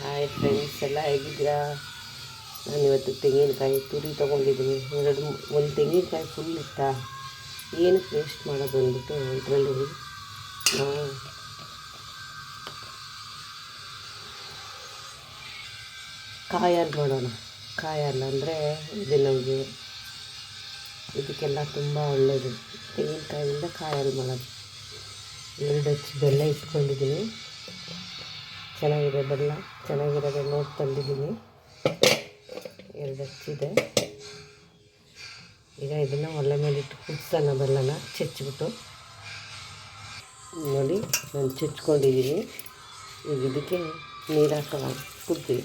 Hi friends ಎಲ್ಲ ಹೇಗಿದ್ದೀರಾ? ನಾನು ಇವತ್ತು ತೆಂಗಿನಕಾಯಿ ತುರಿ ತೊಗೊಂಡಿದ್ದೀನಿ. ಎರಡು ಒಂದು ತೆಂಗಿನಕಾಯಿ ಫುಲ್ ಇತ್ತಾ. ಏನು ವೇಸ್ಟ್ ಮಾಡೋದು ಅಂದ್ಬಿಟ್ಟು ಇದರಲ್ಲಿ ಕಾಯಲ್ಲಿ ಮಾಡೋಣ. ಕಾಯಲ್ಲ ಅಂದರೆ ಇದು ನಮಗೆ ಇದಕ್ಕೆಲ್ಲ ತುಂಬ ಒಳ್ಳೆಯದು ತೆಂಗಿನಕಾಯಿಂದ ಕಾಯಲ್ಲಿ ಮಾಡೋದು. ಎರಡು ಹಚ್ಚಿ ಬೆಲ್ಲ ಇಟ್ಕೊಂಡಿದ್ದೀನಿ. ಚೆನ್ನಾಗಿದೆ, ಬೆಲ್ಲ ಚೆನ್ನಾಗಿರೋದೆ ನೋಡಿ ತಂದಿದ್ದೀನಿ. ಎರಡು ಹಚ್ಚಿದೆ. ಈಗ ಇದನ್ನು ಒಲೆ ಮೇಲೆ ಇಟ್ಟು ಕುದಿಸೋಣ ಬೆಲ್ಲನ, ಚೆಚ್ಚಿಬಿಟ್ಟು. ನೋಡಿ, ನಾನು ಚುಚ್ಕೊಂಡಿದ್ದೀನಿ. ಈಗ ಇದಕ್ಕೆ ನೀರು ಹಾಕೋಣ ಕುದ್ದಿ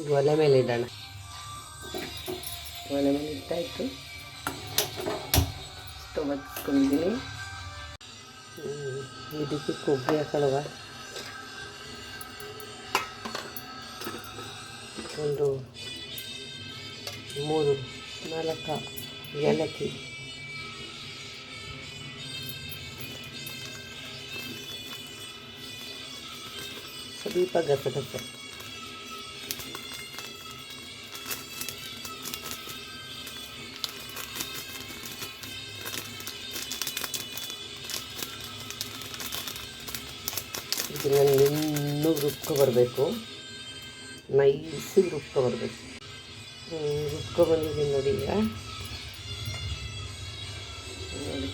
ಈಗ ಒಲೆ ಮೇಲೆ ಇಡೋಣ. ಒಲೆ ಮೇಲೆ ಇಟ್ಟಾಯಿತು. ಸ್ಟವ್ ಹಚ್ಕೊಂಡಿದ್ದೀನಿ. ಇದಕ್ಕೆ ಕೊಬ್ಬರಿ ಹಾಕೊಳ್ಳುವ ಒಂದು ಮೂರು ನಾಲ್ಕು ಏಲಕ್ಕಿ ಸ್ವಲ್ಪ ಗಸಗಸೆ ನುಣ್ಣಗೆ ರುಬ್ಕೊಬರ್ಬೇಕು ನೈಸಿಗೆ ರುಬ್ಕೊಬರ್ಬೇಕು ರುಬ್ಕೊಬಂದಿದ್ದೀನಿ ನೋಡಿ ಈಗ. ನೋಡಿ.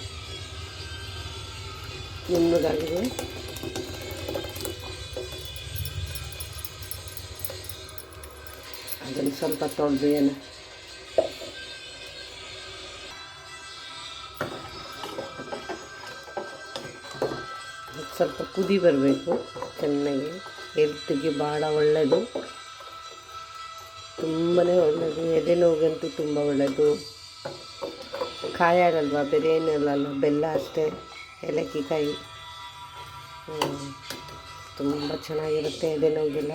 ಅದನ್ನು ಸ್ವಲ್ಪ ತೊಳೆದು ಏನು ಸ್ವಲ್ಪ ಕುದಿ ಬರಬೇಕು, ಚೆನ್ನಾಗಿ. ಹೆಲ್ತಿಗೆ ಭಾಳ ಒಳ್ಳೆಯದು ತುಂಬಾ ಒಳ್ಳೆಯದು ಎದೆ ನೋವಿಗಂತೂ ತುಂಬ ಒಳ್ಳೆಯದು ಕಾಯಾರಲ್ವ ಬೇರೆ ಏನಲ್ಲ ಬೆಲ್ಲ ಅಷ್ಟೇ. ಏಲಕ್ಕಿ ಕಾಯಿ ತುಂಬ ಚೆನ್ನಾಗಿರುತ್ತೆ ಎದೆ ನೋವಿಗೆಲ್ಲ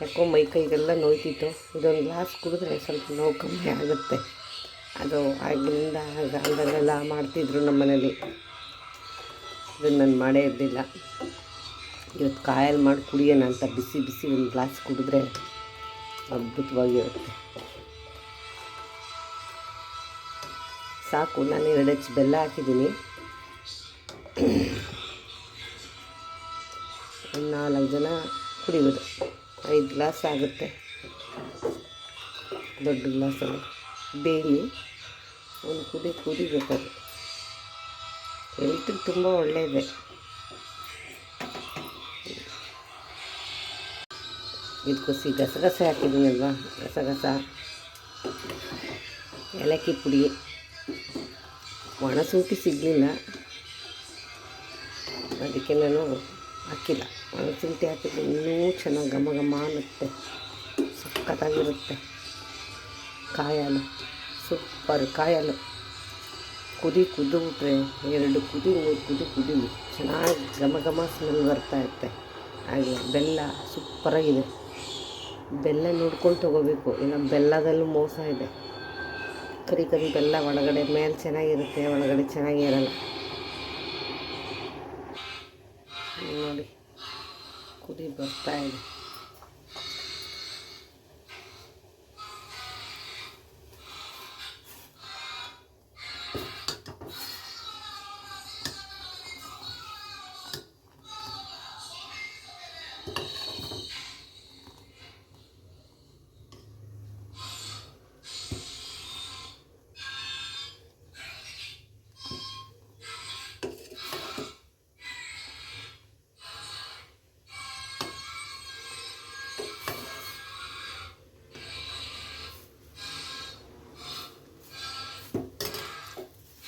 ಯಾಕೋ ಮೈ ಕೈಗೆಲ್ಲ ನೋಯ್ತಿತ್ತು. ಇದೊಂದು ಗ್ಲಾಸ್ ಕುಡಿದ್ರೆ ಸ್ವಲ್ಪ ನೋವು ಕಮ್ಮಿ ಆಗುತ್ತೆ. ಅದು ಆಗಿಂದ ಕಾಲದಲ್ಲೆಲ್ಲ ಮಾಡ್ತಿದ್ರು ನಮ್ಮ ಮನೇಲಿ ಇದನ್ನು ನಾನು ಮಾಡೇ ಇರಲಿಲ್ಲ. ಇವತ್ತು ಕಾಯಲ್ಲಿ ಮಾಡಿ ಕುಡಿಯೋಣ ಅಂತ ಬಿಸಿ ಬಿಸಿ ಒಂದು ಗ್ಲಾಸ್ ಕುಡಿದ್ರೆ ಅದ್ಭುತವಾಗಿರುತ್ತೆ ಸಾಕು, ನಾನು ಎರಡು ಹೆಚ್ಚು ಬೆಲ್ಲ ಹಾಕಿದ್ದೀನಿ. ಒಂದು ನಾಲ್ಕು ಜನ ಕುಡಿಬೋದು. ಐದು ಗ್ಲಾಸ್ ಆಗುತ್ತೆ. ದೊಡ್ಡ ಗ್ಲಾಸಲ್ಲಿ ಬೇಯಿ ಒಂದು ಕುದಿ ಕುದಿಬೇಕದು ಹೆಲ್ತಿಗೆ ತುಂಬ ಒಳ್ಳೆಯದೆ. ಇದಕ್ಕೋಸಿ ಗಸಗಸೆ ಹಾಕಿದ್ದೀನಲ್ವ? ಗಸಗಸ. ಏಲಕ್ಕಿ ಪುಡಿ. ಒಣಸೂಟಿ ಸಿಗಲಿಲ್ಲ. ಅದಕ್ಕೆ ನಾನು ಹಾಕಿಲ್ಲ. ಒಣಸೂಟಿ ಹಾಕಿದ್ರೆ ಇನ್ನೂ ಚೆನ್ನಾಗಿ ಘಮ ಘಮ ಅನ್ನುತ್ತೆ. ಸಖತ್ತಾಗಿರುತ್ತೆ. ಕಾಯಲು. ಸೂಪರ್ ಕಾಯಲು. ಕುದಿ ಕುದಿಬಿಟ್ರೆ ಎರಡು ಕುದಿ, ಮೂರು ಕುದಿ ಕುದಿ ಚೆನ್ನಾಗಿ ಘಮ ಘಮ ಸ್ಮೆಲ್ ಬರ್ತಾ ಇರುತ್ತೆ. ಹಾಗೆ ಬೆಲ್ಲ ಸೂಪರಾಗಿದೆ. ಬೆಲ್ಲ ನೋಡ್ಕೊಂಡು ತೊಗೋಬೇಕು. ಇಲ್ಲ ಬೆಲ್ಲದಲ್ಲೂ ಮೋಸ ಇದೆ. ಕರಿ ಕರಿ ಬೆಲ್ಲ ಒಳಗಡೆ ಮೇಲೆ ಚೆನ್ನಾಗಿರುತ್ತೆ, ಒಳಗಡೆ ಚೆನ್ನಾಗಿರಲ್ಲ ನೋಡಿ, ಕುದಿ ಬರ್ತಾ ಇದೆ.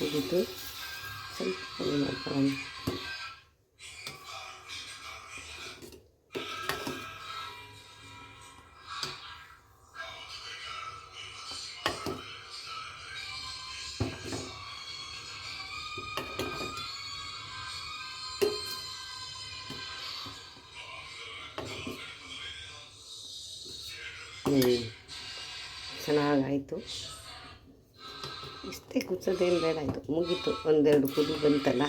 ಕುದಿದು ಸ್ವಲ್ಪ ಕಮ್ಮಿ ಮಾಡ್ಕೊಳ್ಳೋಣ ಹ್ಞೂ ಚೆನ್ನಾಗಾಯಿತು ಇಷ್ಟೇ ಕುಚ್ಚೋದೇನು ಬೇಡ ಇದು. ಮುಗೀತು. ಒಂದೆರಡು ಕುದಿ ಬಂತಲ್ಲ.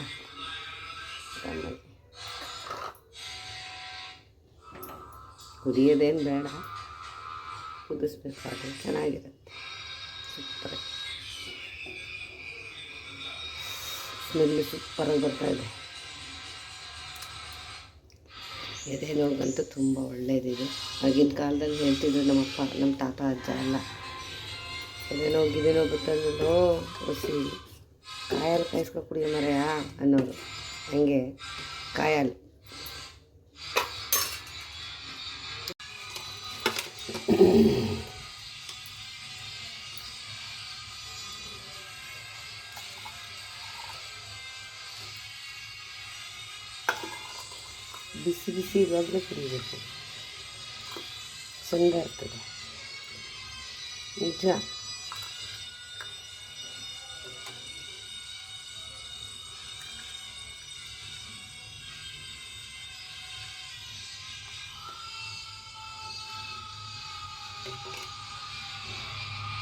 ಕುದಿಯೋದೇನು ಬೇಡ. ಕುದಿಸ್ಬೇಕಾದ್ರೆ ಚೆನ್ನಾಗಿರುತ್ತೆ. ಸೂಪರ್. ಸ್ಮೆಲ್ಲು ಸೂಪರಾಗಿ ಇದೆ. ಎದೆ ನೋವಿಗಂತೂ ತುಂಬ ಒಳ್ಳೆಯದಿದೆ ಆಗಿನ ಕಾಲದಲ್ಲಿ ಹೇಳ್ತಿದ್ರು ನಮ್ಮಪ್ಪ ನಮ್ಮ ತಾತ, ಅಜ್ಜ ಎಲ್ಲ ಎದೆ ಗಿದೇನೋ ಬರ್ತಂದ್ರು ಹೊಸಿ ಕಾಯಲ್ಲಿ ಕಾಯಿಸ್ಕೊ ಕುಡಿಯೋ ಮರೆಯ ಅನ್ನೋರು ಹಂಗೆ ಕಾಯಲ್ಲಿ ಬಿಸಿ ಬಿಸಿ ಇವಾಗಲೇ ಕುಡಿಬೇಕು. ಚೆಂದ ಇರ್ತದೆ ನಿಜ.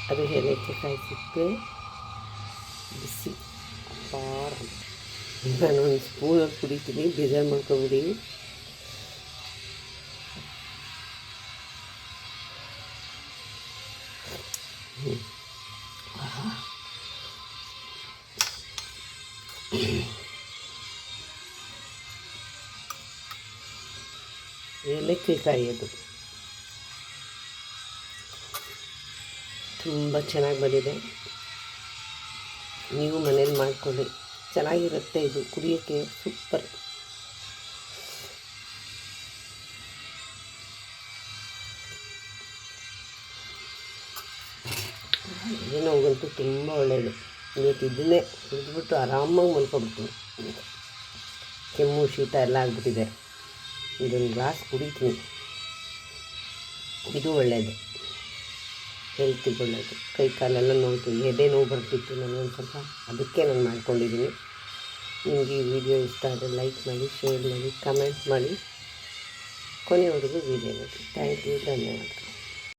ಅದು ಏಲಕ್ಕಿಕಾಯಿ ಸಿಪ್ಪೆ ಬಿಸಿ ಅಪಾರ ನಾನು ಒಂದು ಸ್ಪೂನಲ್ಲಿ ಕುಡಿತೀನಿ ಬೇಜಾರು ಮಾಡ್ಕೊಬಿಡಿ ಏಲಕ್ಕಿಕಾಯಿ ಅದು ತುಂಬ ಚೆನ್ನಾಗಿ ಬಂದಿದೆ. ನೀವು ಮನೇಲಿ ಮಾಡಿಕೊಳ್ಳಿ. ಚೆನ್ನಾಗಿರುತ್ತೆ ಇದು. ಕುಡಿಯೋಕ್ಕೆ ಸೂಪರ್ ಏನೋಗಂತೂ ತುಂಬ ಒಳ್ಳೆಯದು ಇವತ್ತು ಇದನ್ನೇ ಕುಡಿದ್ಬಿಟ್ಟು ಆರಾಮಾಗಿ ಮಲ್ಕೊಬಿಡ್ತೀನಿ ಕೆಮ್ಮು, ಶೀತ ಎಲ್ಲ ಆಗಿಬಿಟ್ಟಿದೆ. ಇದೊಂದು ಗ್ಲಾಸ್ ಕುಡಿತೀನಿ. ಇದು ಒಳ್ಳೆಯದು ಹೆಲ್ತಿಗೆ ಒಳ್ಳೆಯದು ಕೈ ಕಾಲೆಲ್ಲ ನೋವು ಎದೆ ನೋವು ಬರ್ತಿತ್ತು ನನಗೊಂದು ಸ್ವಲ್ಪ. ಅದಕ್ಕೆ ನಾನು ಮಾಡ್ಕೊಂಡಿದ್ದೀನಿ. ನಿಮಗೆ ಈ ವಿಡಿಯೋ ಇಷ್ಟ ಆದರೆ ಲೈಕ್ ಮಾಡಿ, ಶೇರ್ ಮಾಡಿ, ಕಮೆಂಟ್ ಮಾಡಿ. ಕೊನೆಯವರೆಗೂ ವಿಡಿಯೋ ನೋಡಿ. Thank you. ಧನ್ಯವಾದಗಳು.